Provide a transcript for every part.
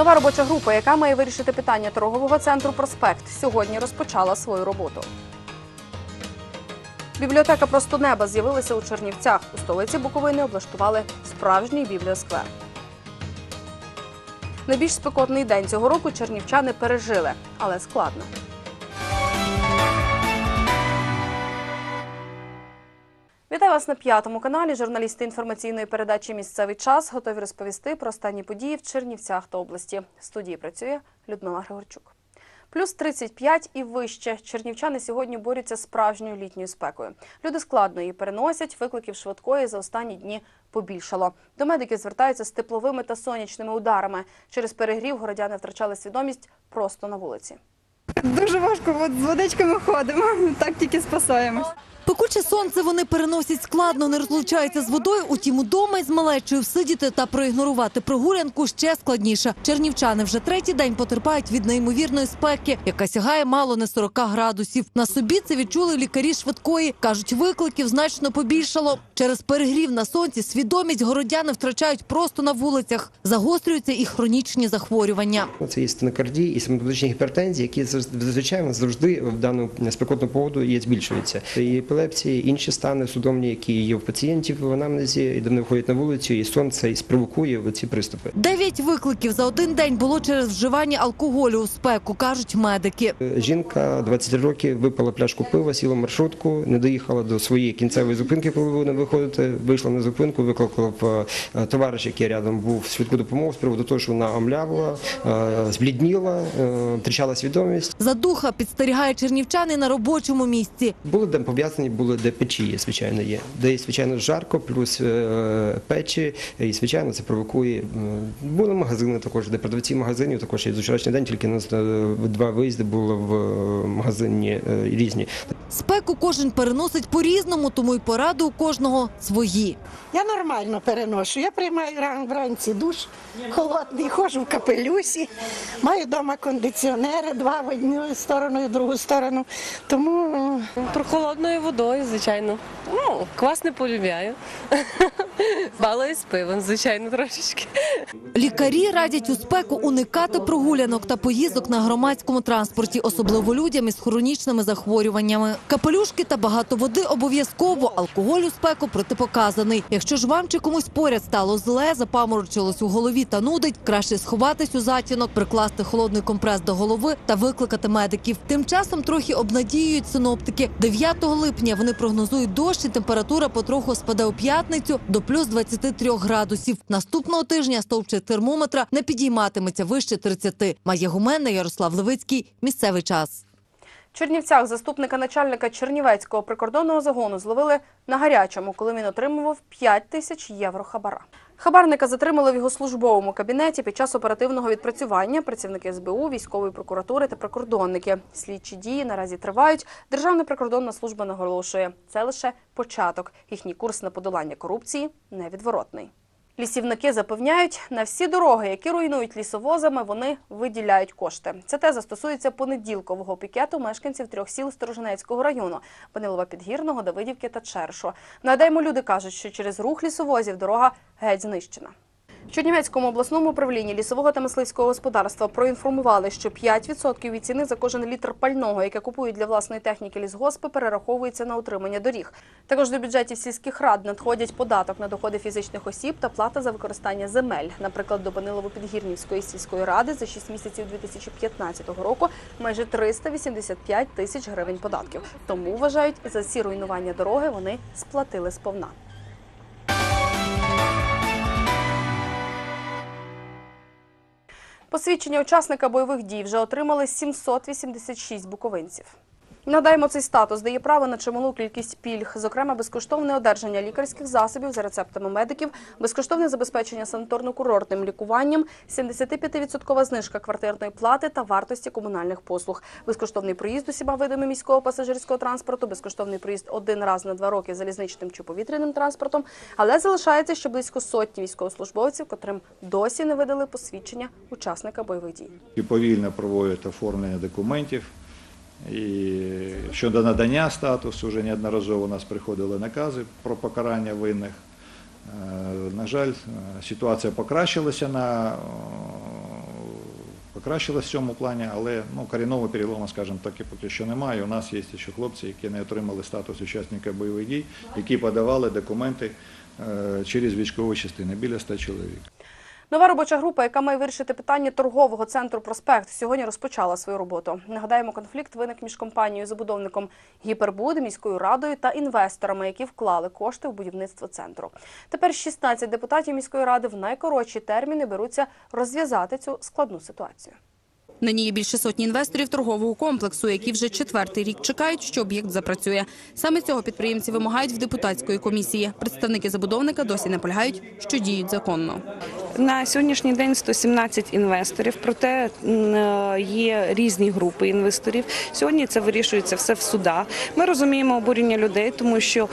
Нова робоча група, яка має вирішити питання торгового центру Проспект, сьогодні розпочала свою роботу. Бібліотека просто неба з'явилася у Чернівцях. У столиці Буковини облаштували справжній бібліосквер. Найбільш спекотний день цього року чернівчани пережили, але складно. Вітаю вас на п'ятому каналі. Журналісти інформаційної передачі Місцевий час готові розповісти про останні події в Чернівцях та області. В студії працює Людмила Григорчук. Плюс 35 і вище. Чернівчани сьогодні борються з справжньою літньою спекою. Люди складно її переносять. Викликів швидкої за останні дні побільшало. До медиків звертаються з тепловими та сонячними ударами. Через перегрів городяни втрачали свідомість просто на вулиці. Дуже важко, от з водичками ходимо, так тільки спасаємось. Пекуче сонце вони переносять складно, не розлучаються з водою. Утім, удома із малечою всидіти та проігнорувати прогулянку ще складніше. Чернівчани вже третій день потерпають від неймовірної спеки, яка сягає мало не 40 градусів. На собі це відчули лікарі швидкої. кажуть, викликів значно побільшало. Через перегрів на сонці свідомість городяни втрачають просто на вулицях. Загострюються і хронічні захворювання. Це є стенокардії і симптоматичні гіпертензії, які зазвичай завжди в дану спекотну погоду є збільшуються. І епілепсії, інші стани судомні, які є в пацієнтів в анамнезі, і вони виходять на вулицю, і сон це і спровокує ці приступи. Дев'ять викликів за один день було через вживання алкоголю у спеку, кажуть медики. Жінка 23 років випила пляшку пива, сіла в маршрутку, не доїхала до своєї кінцевої зупинки, коли вона виходити. Вийшла на зупинку, викликала б, е, товариш, який рядом був швидку допомогу з приводу того, що вона омлявила, е, зблідніла, е, втрачала свідомість. За духа підстерігає чернівчани на робочому місці. Були де пов'язані, були де печі, є, звичайно, є. Де, звичайно, жарко, плюс е, печі, і, звичайно, це провокує. Були магазини також, де продавці магазинів також є. За вчорашній день тільки у нас е, два виїзди було в е, магазині різні. Спеку кожен переносить по-різному, тому й поради у кожного свої. Я нормально переношу. Я приймаю ран- вранці душ холодний, ходжу в капелюсі, маю вдома кондиціонери, два в одну сторону і в другу сторону. Тому е, Прохолодною водою, звичайно. Ну, квас не полюбляю. Балую з пивом, звичайно, трошечки. Лікарі радять у спеку уникати прогулянок та поїздок на громадському транспорті, особливо людям із хронічними захворюваннями. Капелюшки та багато води обов'язково. Алкоголь у спеку протипоказаний. Якщо ж вам чи комусь поряд стало зле, запаморочилось у голові та нудить, краще сховатись у затінок, прикласти холодний компрес до голови та викликати медиків. Тим часом трохи обнадіюють синоптики. 9 липня вони прогнозують дощ і температура потроху спаде у п'ятницю до плюс 23 градусів. Наступного тижня стовпчик термометра не підійматиметься вище 30. Має гуменна Ярослав Левицький. Місцевий час. В Чернівцях заступника начальника Чернівецького прикордонного загону зловили на гарячому, коли він отримував 5 тисяч євро хабара. Хабарника затримали в його службовому кабінеті під час оперативного відпрацювання. Працівники СБУ, військової прокуратури та прикордонники. Слідчі дії наразі тривають. Державна прикордонна служба наголошує, це лише початок. Їхній курс на подолання корупції невідворотний. Лісівники запевняють, на всі дороги, які руйнують лісовозами, вони виділяють кошти. Ця теза стосується понеділкового пікету мешканців трьох сіл Сторожинецького району – Панилова Підгірного, Давидівки та Чершу. Нагадаємо, люди кажуть, що через рух лісовозів дорога геть знищена. Чернівецькому обласному управлінні лісового та мисливського господарства проінформували, що 5% від ціни за кожен літр пального, яке купують для власної техніки лісгоспи, перераховується на утримання доріг. Також до бюджетів сільських рад надходять податок на доходи фізичних осіб та плата за використання земель. Наприклад, до Банилово-Підгірнівської сільської ради за 6 місяців 2015 року майже 385 тисяч гривень податків. Тому вважають, за ці руйнування дороги вони сплатили сповна. Посвідчення учасника бойових дій вже отримали 786 буковинців. Надаємо цей статус дає право на чималу кількість пільг, зокрема безкоштовне одержання лікарських засобів за рецептами медиків, безкоштовне забезпечення санаторно-курортним лікуванням, 75% знижка квартирної плати та вартості комунальних послуг, безкоштовний проїзд усіма видами міського пасажирського транспорту, безкоштовний проїзд один раз на два роки залізничним чи повітряним транспортом. Але залишається ще близько сотні військовослужбовців, котрим досі не видали посвідчення учасника бойових дій. і повільно проводять оформлення документів. І щодо надання статусу вже неодноразово у нас приходили накази про покарання винних. Е, На жаль, е, ситуація покращилася на покращилась в цьому плані, але ну, корінного перелому, скажімо так, поки що немає. У нас є ще хлопці, які не отримали статус учасника бойових дій, які подавали документи е, через військові частини, біля 100 чоловік. Нова робоча група, яка має вирішити питання торгового центру Проспект, сьогодні розпочала свою роботу. Нагадаємо, конфлікт виник між компанією забудовником Гіпербуд, міською радою та інвесторами, які вклали кошти в будівництво центру. Тепер 16 депутатів міської ради в найкоротші терміни беруться розв'язати цю складну ситуацію. Нині є більше сотні інвесторів торгового комплексу, які вже четвертий рік чекають, що об'єкт запрацює. Саме цього підприємці вимагають в депутатської комісії. Представники забудовника досі наполягають, що діють законно. На сьогоднішній день 117 інвесторів, проте е, є різні групи інвесторів. Сьогодні це вирішується все в судах. Ми розуміємо обурення людей, тому що е,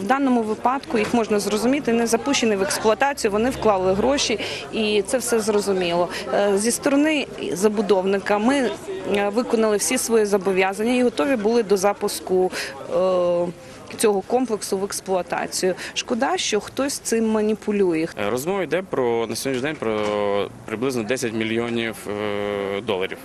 в даному випадку їх можна зрозуміти, не запущені в експлуатацію, вони вклали гроші, і це все зрозуміло. Е, зі сторони забудовника ми виконали всі свої зобов'язання і готові були до запуску. Цього комплексу в експлуатацію. Шкода, що хтось цим маніпулює. Е, Розмова йде про на сьогоднішній день про приблизно 10 мільйонів е, доларів.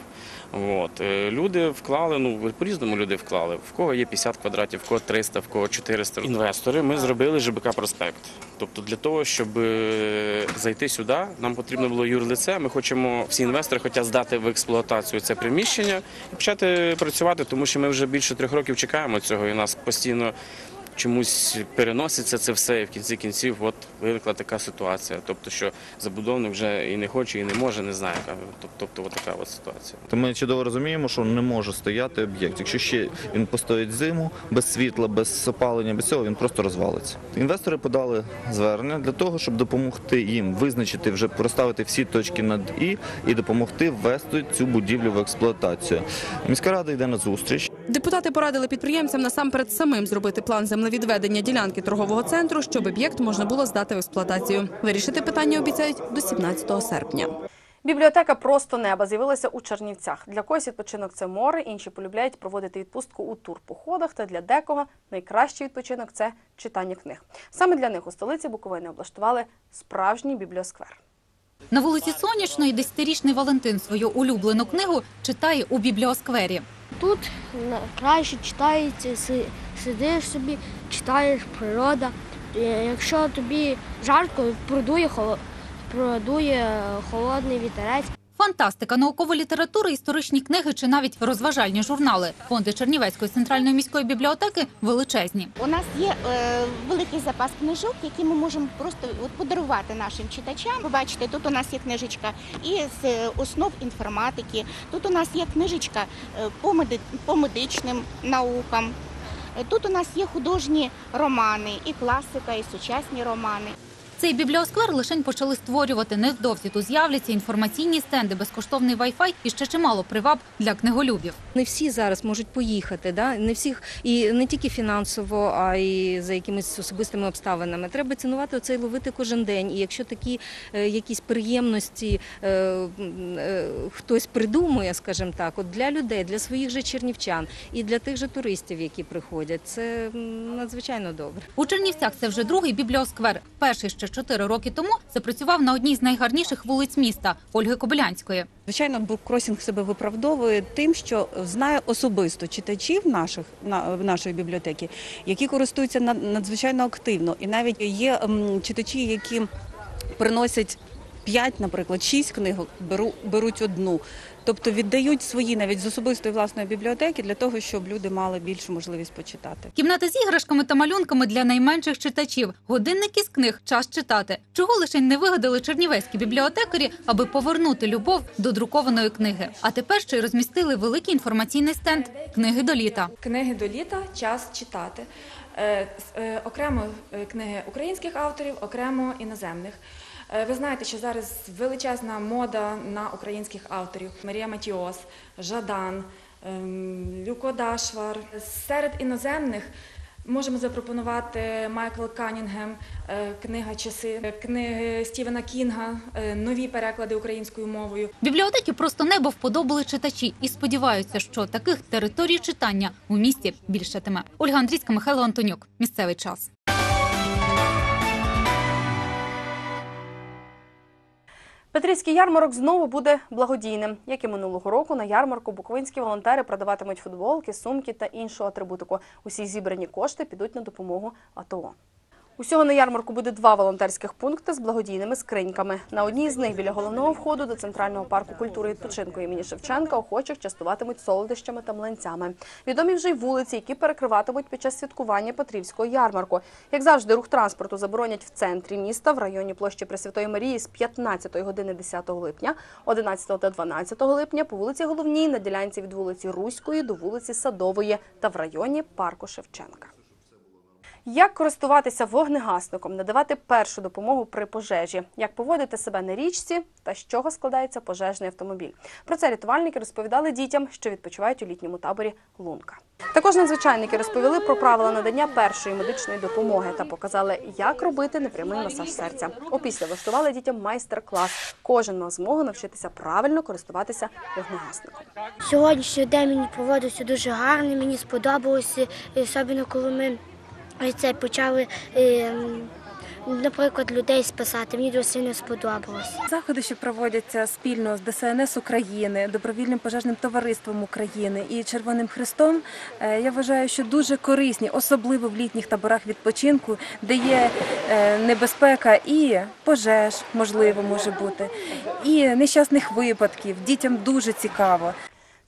От. Е, Люди вклали, ну по-різному люди вклали. В кого є 50 квадратів, в кого 300, в кого 400. Інвестори ми зробили ЖБК проспект. Тобто для того, щоб е, зайти сюди, нам потрібно було юрлице. Ми хочемо, всі інвестори хочуть здати в експлуатацію це приміщення і почати працювати, тому що ми вже більше трьох років чекаємо цього, і нас постійно чомусь переноситься це все, і в кінці кінців от виникла така ситуація. Тобто, що забудовник вже і не хоче, і не може, не знає. Тобто, от така от ситуація. То ми чудово розуміємо, що не може стояти об'єкт. Якщо ще він постоїть зиму без світла, без опалення, без цього він просто розвалиться. Інвестори подали звернення для того, щоб допомогти їм визначити вже проставити всі точки над і і допомогти ввести цю будівлю в експлуатацію. Міська рада йде на зустріч. Депутати порадили підприємцям насамперед самим зробити план землевідведення ділянки торгового центру, щоб об'єкт можна було здати в експлуатацію. Вирішити питання обіцяють до 17 серпня. Бібліотека просто неба з'явилася у Чернівцях. Для когось відпочинок це море, інші полюбляють проводити відпустку у турпоходах. Та для декого найкращий відпочинок це читання книг. Саме для них у столиці Буковини облаштували справжній бібліосквер. На вулиці Сонячної десятирічний Валентин свою улюблену книгу читає у бібліосквері. Тут краще читається, сидиш собі, читаєш природа. Е, Якщо тобі жарко, продує, продує холодний вітерець. Фантастика, наукова література, історичні книги чи навіть розважальні журнали. Фонди Чернівецької центральної міської бібліотеки величезні. У нас є е, великий запас книжок, які ми можемо просто от, подарувати нашим читачам. Ви бачите, тут у нас є книжечка із е, основ інформатики. Тут у нас є книжечка е, по, меди, по медичним наукам. Е, Тут у нас є художні романи, і класика, і сучасні романи. Цей бібліосквер лишень почали створювати. Невдовзі тут з'являться інформаційні стенди, безкоштовний вай-фай і ще чимало приваб для книголюбів. Не всі зараз можуть поїхати, да? не всіх і не тільки фінансово, а й за якимись особистими обставинами. Треба цінувати оцей ловити кожен день. І якщо такі е, якісь приємності е, е, хтось придумує, скажімо так, от для людей, для своїх же чернівчан і для тих же туристів, які приходять, це надзвичайно добре. У Чернівцях це вже другий бібліосквер. Перший ще чотири роки тому запрацював на одній з найгарніших вулиць міста Ольги Кобилянської. Звичайно, буккросінг себе виправдовує тим, що знає особисто читачів наших на нашої бібліотеки, які користуються над- надзвичайно активно. І навіть є читачі, які приносять. П'ять, наприклад, шість книг беру, беруть одну, тобто віддають свої навіть з особистої власної бібліотеки для того, щоб люди мали більшу можливість почитати. Кімната з іграшками та малюнками для найменших читачів. Годинник із книг час читати. Чого лише не вигадали чернівецькі бібліотекарі, аби повернути любов до друкованої книги. А тепер ще й розмістили великий інформаційний стенд книги до літа. Книги до літа час читати. Е, е, Окремо е, книги українських авторів, окремо іноземних. Е, Ви знаєте, що зараз величезна мода на українських авторів: Марія Матіос, Жадан, ем, Люко Дашвар. Серед іноземних можемо запропонувати Майкл Канінгем, е, книга Часи, е, книги Стівена Кінга, нові переклади українською мовою. Бібліотеки просто небо вподобали читачі і сподіваються, що таких територій читання у місті більшатиме. Ольга Андрійська, Михайло Антонюк. Місцевий час. Петрівський ярмарок знову буде благодійним. Як і минулого року, на ярмарку буковинські волонтери продаватимуть футболки, сумки та іншу атрибутику. Усі зібрані кошти підуть на допомогу АТО. Усього на ярмарку буде два волонтерських пункти з благодійними скриньками. На одній з них біля головного входу до центрального парку культури і відпочинку імені Шевченка охочих частуватимуть солодощами та млинцями. Відомі вже й вулиці, які перекриватимуть під час святкування Петрівського ярмарку. Як завжди, рух транспорту заборонять в центрі міста в районі площі Пресвятої Марії з 15 години 10 липня, 11 та 12 липня по вулиці Головній на ділянці від вулиці Руської до вулиці Садової та в районі парку Шевченка. Як користуватися вогнегасником, надавати першу допомогу при пожежі, як поводити себе на річці та з чого складається пожежний автомобіль. Про це рятувальники розповідали дітям, що відпочивають у літньому таборі Лунка. Також надзвичайники розповіли про правила надання першої медичної допомоги та показали, як робити непрямий масаж серця. Опісля влаштували дітям майстер-клас. Кожен мав змогу навчитися правильно користуватися вогнегасником. Сьогоднішній день мені проводився дуже гарний, мені сподобалося, особливо коли ми це почали, е, наприклад, людей спасати. Мені дуже сильно сподобалося. Заходи, що проводяться спільно з ДСНС України, добровільним пожежним товариством України і Червоним Хрестом, е, я вважаю, що дуже корисні, особливо в літніх таборах відпочинку, де є е, небезпека і пожеж, можливо, може бути, і нещасних випадків. Дітям дуже цікаво.